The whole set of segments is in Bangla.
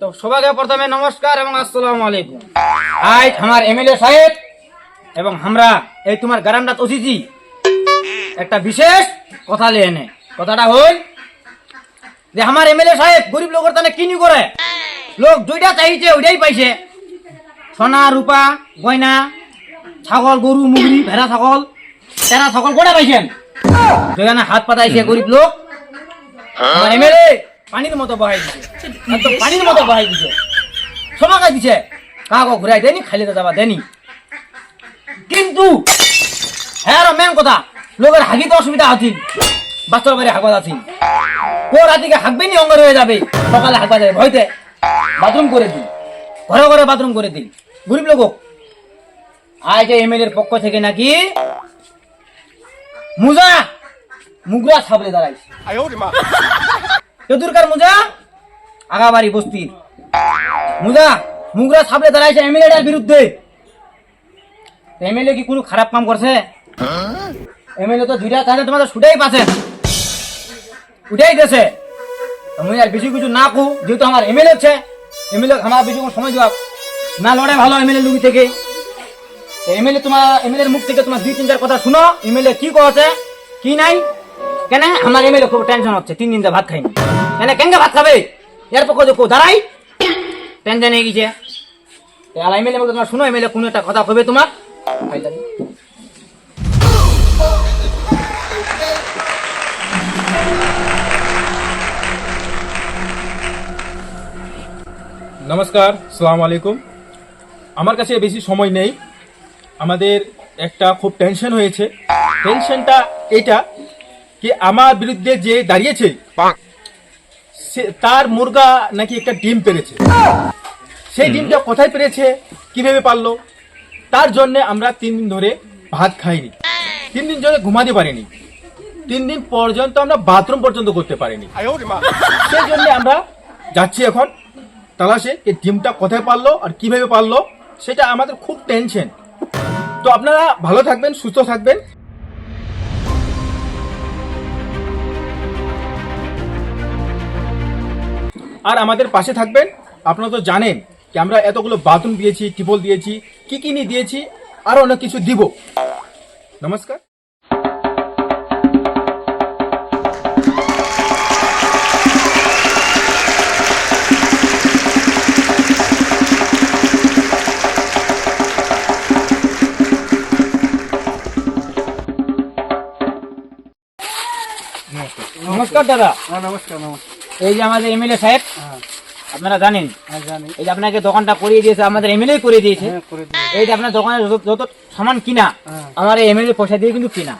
তো সবাইকে প্রথমে নমস্কার এবং আসসালামু আলাইকুম। আজ আমার এমএলএ সাহেব এবং আমরা এই তোমার গারান্ডাত অসিছি একটা বিশেষ কথা লিয়ে এনে। কথাটা হল যে আমার এমএলএ সাহেব গরিব লোকের তানে কিনি করে? লোক দুইটা চাইছে ওইটাই পাইছে। সোনা, রূপা, গয়না, ছাগল, গরু মুগরি ভেড়া, ছাগল। তেরা ছাগল কোটা পাইছেন? যেখানে হাত পাতাইছে গরিব লোক। আমার এমএলএ পানির মতো বহাই দিছে। একদম পানির মতো বহাই দিছে। সবাকে দিছে। কাকে ঘুরাই দেনি খাইলে তো যাবা দেনি কিন্তু হ্যাঁ মেন কথা লোকের হাগিতে অসুবিধা আছিল বাচ্চার বাড়ি হাগবাদ আছিল। ও রাতিকে হাগবে নি অঙ্গার হয়ে যাবে। সকালে হাগবা যাবে ভয়তে বাথরুম করে দিন ঘরে ঘরে বাথরুম করে দিন গরিব লোক আজ এমএলএ এর পক্ষ থেকে নাকি মুজা মুগরা সাবলে দাঁড়াইছে। চতুর্কার মুজা আগাবাড়ি বস্তির মুজা মুগরা সাবলে দাঁড়াইছে এমএলএ এর বিরুদ্ধে এমএলএ কি কোনো খারাপ কাম করছে এমএলএ তো দুইটা কাজে তোমাদের ছুটাই পাচ্ছে উঠাই দিয়েছে আমি আর বেশি কিছু না কু যেহেতু আমার এমএলএ আছে এমএলএ আমার বেশি কোনো সময় দেওয়া না লড়াই ভালো এমএলএ লুগি থেকে এমএলএ তোমার এমএলএ মুখ থেকে তোমার দুই তিনটার কথা শুনো এমএলএ কি করেছে কি নাই কেন? আমার এমএলএ খুব টেনশন হচ্ছে, তিন দিন ভাত খাইনি। কেন? কেন ভাত খাবে? এর পক্ষ দেখো দাঁড়াই। টেনশন হয়ে গেছে। এমএলএ মুখে তোমার শুনো এমএলএ কোনো একটা কথা কবে তোমার? নমস্কার, সালাম আলাইকুম। আমার কাছে বেশি সময় নেই। আমাদের একটা খুব টেনশন হয়েছে। টেনশনটা এটা কি আমার বিরুদ্ধে যে দাঁড়িয়েছে সে- তার মুরগা নাকি একটা ডিম পেরেছে। সেই ডিমটা কোথায় পেরেছে কীভাবে পারল তার জন্য আমরা তিন দিন ধরে ভাত খাইনি। তিন দিন ধরে ঘুমাতে পারিনি। তিন দিন পর্যন্ত আমরা বাথরুম পর্যন্ত করতে পারিনি। সেই জন্য আমরা যাচ্ছি এখন তালাশে এই ডিমটা কোথায় পারল আর কীভাবে পারল সেটা আমাদের খুব টেনশন তো আপনারা ভালো থাকবেন সুস্থ থাকবেন। আর আমাদের পাশে থাকবেন। আপনারা তো জানেন যে আমরা এতগুলো বাথরুম দিয়েছি টিপল দিয়েছি, কি কি নিয়ে দিয়েছি, আরও অনেক কিছু দিব। নমস্কার। নমস্কার দাদা। হ্যাঁ নমস্কার নমস্কার। এই যে আমাদের এমএলএ সাহেব হ্যাঁ। আপনারা জানেন? হ্যাঁ এই যে আপনাকে দোকানটা করিয়ে দিয়েছে আমাদের এমএলএ করে দিয়েছে। হ্যাঁ দিই এই যে আপনার দোকানে যত সামান কিনা। আমার এমএলএ পয়সা দিয়ে কিন্তু কিনা।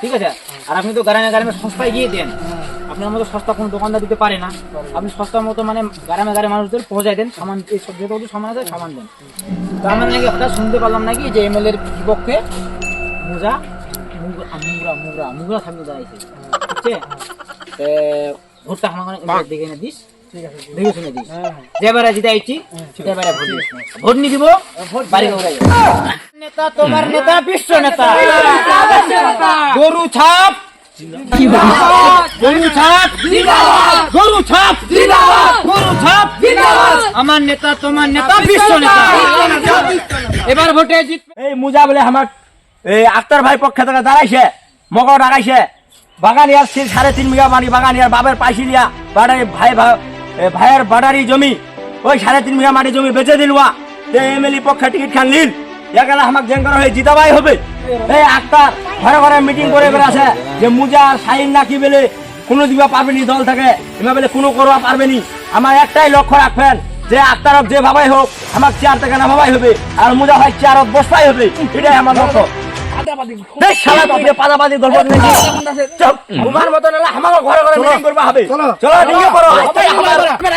ঠিক আছে? আর আপনি তো গ্রামে গ্রামে সস্তায় গিয়ে দেন। আপনার মতো সস্তা কোনো দোকানদার দিতে পারে না। আপনি সস্তার মতো মানে গ্রামে গ্রামে মানুষদের পৌঁছায় দেন সামান এই সব যত সামান আছে সামান দেন। তো আমরা নাকি হঠাৎ শুনতে পারলাম নাকি যে এমএলএর বিপক্ষে মুজা মুগরা মুগরা মুগরা মুগরা সামনে দাঁড়াইছে। ঠিক আছে আমার এমএলএ দেখে এনে দিস। দেখে শুনে দিস। যেবারে জিতে আইছি সেবারে ভোট দিস ভোট নি দিব। বাড়ি নেতা তোমার নেতা বিশ্ব নেতা। গরু ছাপ। গরু ছাপ। গরু ছাপ। গরু ছাপ। আমার নেতা তোমার নেতা বিশ্ব নেতা। এবার ভোটে জিতবে এই মুজা বলে আমার এই আক্তার ভাই পক্ষে থেকে দাঁড়াইছে মগর ডাকাইছে বাগানিয়ার সাড়ে তিন বিঘা মানি বাগানিয়ার বাবের পাইছিলিয়া বাড়াই ভাই ভাইয়ের বাড়ারি জমি। ওই সাড়ে তিন বিঘা মাটি জমি বেচে দিলুয়া। যে এমএলএ পক্ষে টিকিট খান লিল এখানে আমাকে জেঙ্গর হয়ে জিতাবাই হবে। এই আক্তার, ঘরে ঘরে মিটিং করে বেড়াছে যে মুজা আর সাইন নাকি বলে কোনো দিবা পারবেনি দল থেকে। এমা বলে কোনো করবা পারবেনি আমার একটাই লক্ষ্য রাখবেন, যে আক্তারক যে ভাবাই হোক আমার চেয়ার থেকে না ভাবাই হবে। আর মুজা ভাই চেয়ারত বসবাই হবে। এটাই আমার লক্ষ্য। দেখ শালা তুই পাদাপাদি গল্প নাকি চল তোমার মতন হলে আমাকে ঘরে ঘরে মিটিং করবা হবে চলো চলো ঠিক করো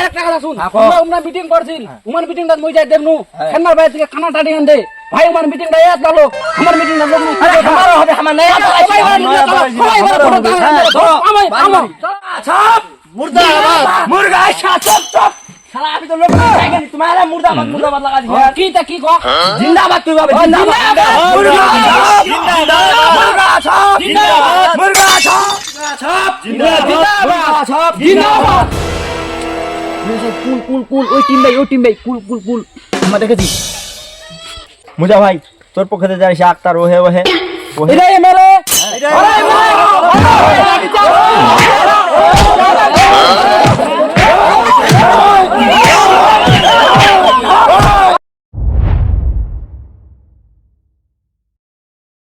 একটা কথা শুন আমরা উমরা মিটিং করছিল উমান মিটিংটা মই যাই দেবনু খেলনার বাইরে থেকে খানা টাড়ি আনতে ভাই উমান মিটিংটা এত ভালো আমার মিটিংটা দেবনু আরে আমারও হবে আমার নাই চাপ মুর্দাবাদ মুর্গা আচ্ছা চপ চপ শালা আমি তো লোক জায়গানি তোমার মুর্দাবাদ মুর্দাবাদ লাগা দিছে কি তা কি কো জিন্দাবাদ তুই হবে জিন্দাবাদ ছাপ মুর্গা ছাপ মুর্গা ছাপ জিন্দাবাদ ছাপ জিন্দাবাদ কুল কুল মুজা ভাই তোর পক্ষে যাই সে আক্তার ওহে ওহে ওহে এটাই-